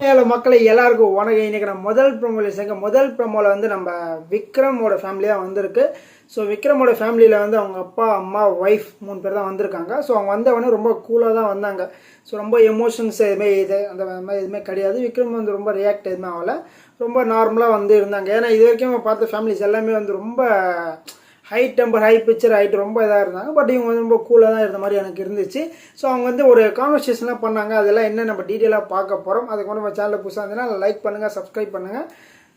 ஏழை மக்களை எல்லாருக்கும் வணக்கம். இன்னைக்கு நம்ம முதல் ப்ரோமோவில் சேர்க்க முதல் ப்ரோமோவில் வந்து நம்ம விக்ரமோட ஃபேமிலியாக வந்திருக்கு. ஸோ விக்ரமோட ஃபேமிலியில் வந்து அவங்க அப்பா அம்மா ஒய்ஃப் மூணு பேர் தான் வந்திருக்காங்க. ஸோ அவங்க வந்தவொடனே ரொம்ப கூலாக தான் வந்தாங்க. ஸோ ரொம்ப எமோஷன்ஸ் எதுவுமே இது அந்த மாதிரி எதுவுமே கிடையாது. விக்ரம் வந்து ரொம்ப ரியாக்ட் எதுவுமே ஆகலை. ரொம்ப நார்மலாக வந்து இருந்தாங்க. ஏன்னா இது வரைக்கும் பார்த்த ஃபேமிலிஸ் எல்லாமே வந்து ரொம்ப high temper high picture height ரொம்ப இதாக இருந்தாங்க. பட் இவங்க வந்து ரொம்ப கூலாக தான் இருந்த மாதிரி எனக்கு இருந்துச்சு. ஸோ அவங்க வந்து ஒரு கான்வர்சேஷன்லாம் பண்ணாங்க. அதெல்லாம் என்ன நம்ம டீட்டெயிலாக பார்க்க போகிறோம் அதுக்கு நம்ம சேனலில் புதுசாக இருந்ததுன்னா லைக் பண்ணுங்கள் சப்ஸ்கிரைப் பண்ணுங்கள்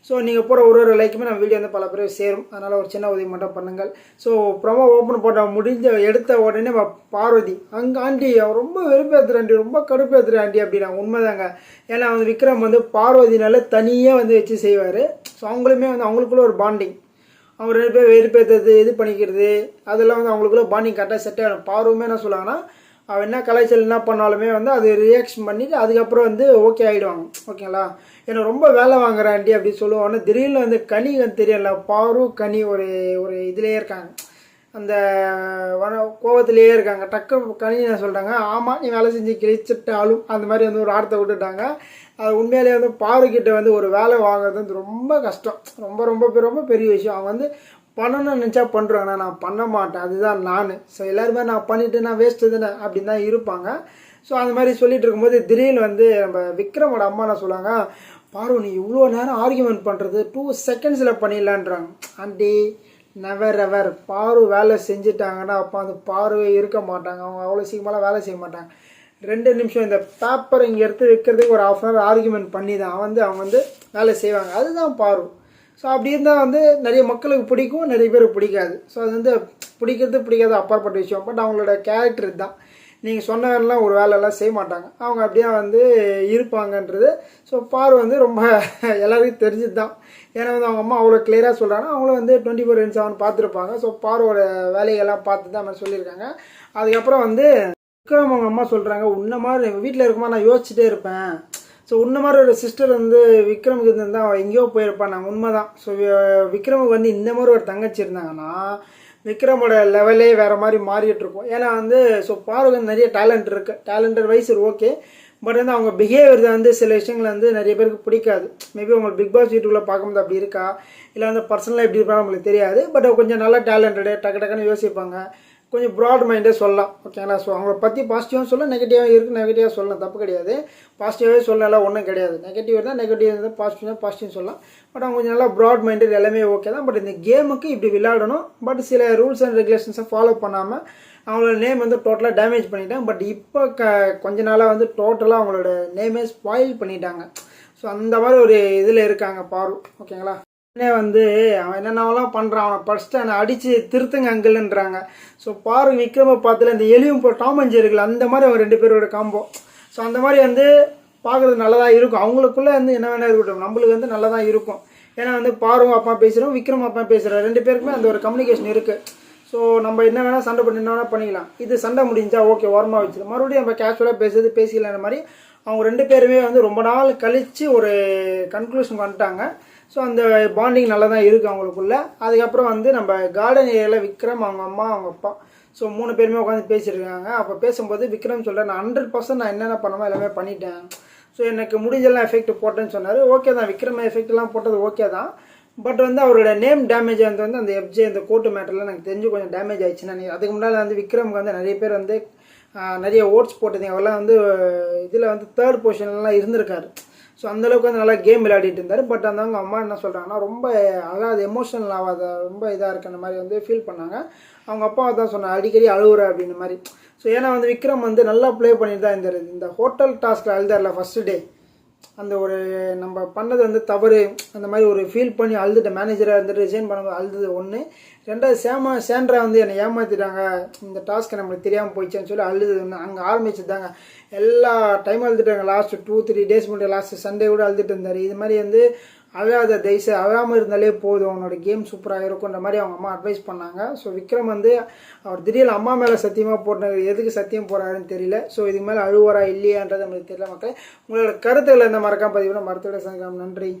ஸோ நீங்கள் போகிற ஒரு ஒரு லைக்குமே நம்ம வீடியோ வந்து பல பேர் சேரும். அதனால் ஒரு சின்ன உதவி மட்டும் பண்ணுங்கள். ஸோ ப்ரொமோ ஓப்பன் போட்ட முடிஞ்ச எடுத்த உடனே நம்ம பார்வதி அங்கே ஆண்டி அவன் ரொம்ப வெறுப்பேற்றுற ஆண்டி ரொம்ப கடுப்பேற்றுற ஆண்டி அப்படின்னா உண்மைதாங்க. ஏன்னா வந்து விக்ரம் வந்து பார்வதினால தனியாக வந்து வச்சு செய்வார். ஸோ அவங்களுமே வந்து அவங்களுக்குள்ள ஒரு பாண்டிங் அவங்க ரெண்டு பேர் வெறுப்பேற்றது இது பண்ணிக்கிறது அதெல்லாம் வந்து அவங்களுக்குள்ள பாண்டிங் கரெக்டாக செட் ஆகிடும் பார்வமே என்ன சொல்லுவாங்கன்னா அவன் என்ன கலைச்சல் என்ன பண்ணாலுமே வந்து அது ரியாக்ஷன் பண்ணிவிட்டு அதுக்கப்புறம் வந்து ஓகே ஆகிடுவாங்க ஓகேங்களா? என்னை ரொம்ப வேலை வாங்குறாண்டி ஆண்டி அப்படின்னு சொல்லுவாங்க திடீர்னு வந்து கனி வந்து தெரியல. பாரு கனி ஒரு ஒரு இதுலேயே இருக்காங்க. அந்த வன கோவத்திலேயே இருக்காங்க. டக்கு கணினி என்ன சொல்கிறாங்க ஆமாம் நீ வேலை செஞ்சு கிழிச்சிட்டாலும் அந்த மாதிரி வந்து ஒரு ஆர்த்தத்தை விட்டுட்டாங்க. அது உண்மையிலேயே வந்து பாருக்கிட்ட வந்து ஒரு வேலை வாங்குறது வந்து ரொம்ப கஷ்டம். ரொம்ப ரொம்ப ரொம்ப பெரிய விஷயம். அவங்க வந்து பண்ணணும்னு நினச்சா பண்ணுறாங்க நான் பண்ண மாட்டேன். அதுதான் நான். ஸோ எல்லாருமே நான் பண்ணிவிட்டு நான் வேஸ்ட்டு தானே அப்படின்னு தான் இருப்பாங்க. ஸோ அந்த மாதிரி சொல்லிட்டு இருக்கும்போது திடீர்னு வந்து நம்ம விக்ரமோட அம்மா என்ன சொல்லுவாங்க பாரு நீ இவ்வளோ நேரம் ஆர்கியூமெண்ட் பண்ணுறது டூ செகண்ட்ஸில் பண்ணிடலான்றாங்க. ஆண்டி நெவர் எவர் பாரு வேலை செஞ்சுட்டாங்கன்னா அப்போ அந்த பார்வை இருக்க மாட்டாங்க. அவங்க அவ்வளோ சீக்கிரமாக வேலை செய்ய மாட்டாங்க. ரெண்டு நிமிஷம் இந்த பேப்பர் இங்கே எடுத்து வைக்கிறதுக்கு ஒரு ஆஃப் அன் ஹவர் ஆர்குமெண்ட் பண்ணி தான் வந்து அவங்க வந்து வேலை செய்வாங்க. அதுதான் பாரு. ஸோ அப்படி இருந்தால் வந்து நிறைய மக்களுக்கு பிடிக்கும் நிறைய பேருக்கு பிடிக்காது. ஸோ அது வந்து பிடிக்கிறது பிடிக்காது அப்பாற்பட்ட விஷயம். பட் அவங்களோட கேரக்டர் தான் நீங்கள் சொன்னவரெல்லாம் ஒரு வேலையெல்லாம் செய்ய மாட்டாங்க. அவங்க அப்படியே வந்து இருப்பாங்கன்றது. ஸோ பார் வந்து ரொம்ப எல்லாருக்கும் தெரிஞ்சது தான் ஏன்னா வந்து அவங்க அம்மா அவ்வளோ கிளியராக சொல்கிறாங்கன்னா அவங்களும் வந்து டுவெண்ட்டி ஃபோர் இன்ச் செவன் பார்த்துருப்பாங்க. ஸோ பாரோட வேலையெல்லாம் பார்த்து தான் மாதிரி சொல்லியிருக்காங்க. அதுக்கப்புறம் வந்து விக்ரம் அவங்க அம்மா சொல்கிறாங்க உன்ன மாதிரி வீட்டில் இருக்குமா நான் யோசிச்சுட்டே இருப்பேன். ஸோ உன்ன மாதிரி ஒரு சிஸ்டர் வந்து விக்ரமுக்கு இருந்தால் அவள் எங்கேயோ போயிருப்பான் நான் உண்மை தான் ஸோ விக்ரமுக்கு வந்து இந்த மாதிரி ஒரு தங்கச்சி இருந்தாங்கன்னா விக்ரமோட லெவலே வேறு மாதிரி மாறிட்டு இருக்கும் ஏன்னா வந்து ஸோ பாருங்க நிறைய டேலண்ட் இருக்குது டேலண்டட் வைஸ் ஓகே பட் வந்து அவங்க பிஹேவியர் தான் வந்து சில விஷயங்கள் வந்து நிறைய பேருக்கு பிடிக்காது. மேபி உங்களுக்கு பிக் பாஸ் யூடியூப்ல பார்க்கும்போது அப்படி இருக்கா? இல்லை வந்து பர்சனலாக எப்படி இருப்பாங்க நம்மளுக்கு தெரியாது. பட் கொஞ்சம் நல்லா டேலண்டடு டக்கு டக்குன்னு யோசிப்பாங்க. கொஞ்சம் ப்ராட் மைண்டே சொல்லலாம். ஓகேங்களா ஸோ அவங்கள பற்றி பாசிட்டிவாக சொல்ல நெகட்டிவாக இருக்குது நெகட்டிவாக சொல்லலாம். தப்பு கிடையாது. பாசிட்டிவாகவே சொல்லலாம் ஒன்றும் கிடையாது. நெகட்டிவ் இருந்தால் நெகட்டிவ் இருந்தால் பாசிட்டிவாக பாசிட்டிவ் சொல்லலாம். பட் அவங்க கொஞ்சம் நல்லா ப்ராட் மைண்டட் எல்லாமே ஓகே தான். பட் இந்த கேமுக்கு இப்படி விளையாடணும். பட் சில ரூல்ஸ் அண்ட் ரெகுலேஷன்ஸை ஃபாலோ பண்ணாமல் அவங்களோட நேம் வந்து டோட்டலாக டேமேஜ் பண்ணிட்டாங்க. பட் இப்போ க கொஞ்ச நாளாக வந்து டோட்டலாக அவங்களோட நேமே ஸ்பாயில் பண்ணிட்டாங்க. ஸோ அந்த மாதிரி ஒரு இதில் இருக்காங்க பாரு. ஓகேங்களா உடனே வந்து அவன் என்னென்னலாம் பண்ணுறான் அவனை ஃபஸ்ட்டு அவனை அடித்து திருத்துங்க அங்கிள்ன்றாங்க. ஸோ பாரு விக்ரம பார்த்துல இந்த எலியும் இப்போ டாம் அஞ்சு ஜெர்ரிகள் அந்த மாதிரி அவன் ரெண்டு பேரோட காம்போ ஸோ அந்த மாதிரி வந்து பார்க்குறது நல்லதாக இருக்கும். அவங்களுக்குள்ளே வந்து என்ன வேணா இருக்கட்டும் நம்மளுக்கு வந்து நல்லா தான் இருக்கும். ஏன்னா வந்து பாரு அப்பா பேசுகிறோம் விக்ரம் அப்பா பேசுகிறோம் ரெண்டு பேருக்குமே அந்த ஒரு கம்யூனிகேஷன் இருக்குது ஸோ நம்ம என்ன வேணால் சண்டை பண்ணி என்ன வேணால் பண்ணிக்கலாம். இது சண்டை முடிஞ்சா ஓகே ஓரமாக வச்சுது மறுபடியும் நம்ம கேஷுவலாக பேசுறது பேசிக்கலான்ற மாதிரி அவங்க ரெண்டு பேருமே வந்து ரொம்ப நாள் கழித்து ஒரு கன்க்ளூஷன் வந்துட்டாங்க. ஸோ அந்த பாண்டிங் நல்லா தான் இருக்குது அவங்களுக்குள்ள. அதுக்கப்புறம் வந்து நம்ம கார்டன் ஏரியாவில் விக்ரம் அவங்க அம்மா அவங்க அப்பா. ஸோ மூணு பேருமே உட்காந்து பேசியிருக்காங்க அப்போ பேசும்போது விக்ரம் சொல்கிறேன் நான் ஹண்ட்ரட் பர்சன்ட் நான் என்னென்ன பண்ணமோ எல்லாமே பண்ணிட்டேன். ஸோ எனக்கு முடிஞ்செல்லாம் எஃபெக்ட் போட்டேன்னு சொன்னார். ஓகே தான் விக்ரம் எஃபெக்ட்லாம் போட்டது ஓகே தான். பட் வந்து அவரோட நேம் டேமேஜ் வந்து வந்து அந்த எஃப்ஜே அந்த கோர்ட்டு மேட்டரில் எனக்கு தெரிஞ்சு கொஞ்சம் டேமேஜ் ஆயிடுச்சுன்னு நினைக்கிறேன். அதுக்கு முன்னாடி வந்து விக்ரம் வந்து நிறைய பேர் வந்து நிறைய ஓட்ஸ் போட்டிருந்தீங்க. அவர்லாம் வந்து இதில் வந்து தேர்ட் பொசிஷன்லாம் இருந்திருக்காரு. ஸோ அந்தளவுக்கு வந்து நல்லா கேம் விளையாடிட்டு இருந்தார். பட் அந்த அவங்க அம்மா என்ன சொல்கிறாங்கன்னா ரொம்ப அதாவது எமோஷனல் ஆகாத ரொம்ப இதாக இருக்க மாதிரி வந்து ஃபீல் பண்ணாங்க. அவங்க அப்பா தான் சொன்னாங்க அடிக்கடி அழுகுற அப்படின்ற மாதிரி. ஸோ ஏன்னா வந்து விக்ரம் வந்து நல்லா ப்ளே பண்ணிட்டு தான் இருந்தார். இந்த ஹோட்டல் டாஸ்க்கில் அழுதார்ல ஃபஸ்ட்டு டே அந்த ஒரு நம்ம பண்ணது வந்து தவறு அந்த மாதிரி ஒரு ஃபீல் பண்ணி அழுதுட்ட மேனேஜராக இருந்துட்டு ரிசைன் பண்ண அழுது ஒன்று ரெண்டாவது சேமா சேண்ட்ரா வந்து என்னை ஏமாற்றிட்டாங்க இந்த டாஸ்க்கு நம்மளுக்கு தெரியாமல் போயிடுச்சேன்னு சொல்லி அழுது ஒன்று அங்கே ஆரம்பிச்சுதாங்க எல்லா டைம் அழுதுட்டாங்க. லாஸ்ட்டு டூ த்ரீ டேஸ் முன்னாடி லாஸ்ட்டு சண்டே கூட அழுதுட்டு இருந்தார். இது மாதிரி வந்து அழாத தயசு அழாமல் இருந்தாலே போதும். அவனோட கேம் சூப்பராக இருக்குன்ற மாதிரி அவங்க அம்மா அட்வைஸ் பண்ணாங்க. ஸோ விக்ரம் வந்து அவர் திடீர்னு அம்மா மேலே சத்தியமாக போட்டாங்க எதுக்கு சத்தியம் போகிறாருன்னு தெரியல. ஸோ இதுக்கு மேலே அழுவாரா இல்லையான்றது நம்மளுக்கு தெரியல மக்களே. உங்களோட கருத்துக்களை இந்த மறக்காம பதிவு மருத்துவ சங்கம். நன்றி.